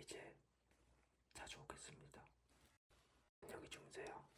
이제 자주 오겠습니다. 안녕히 주무세요.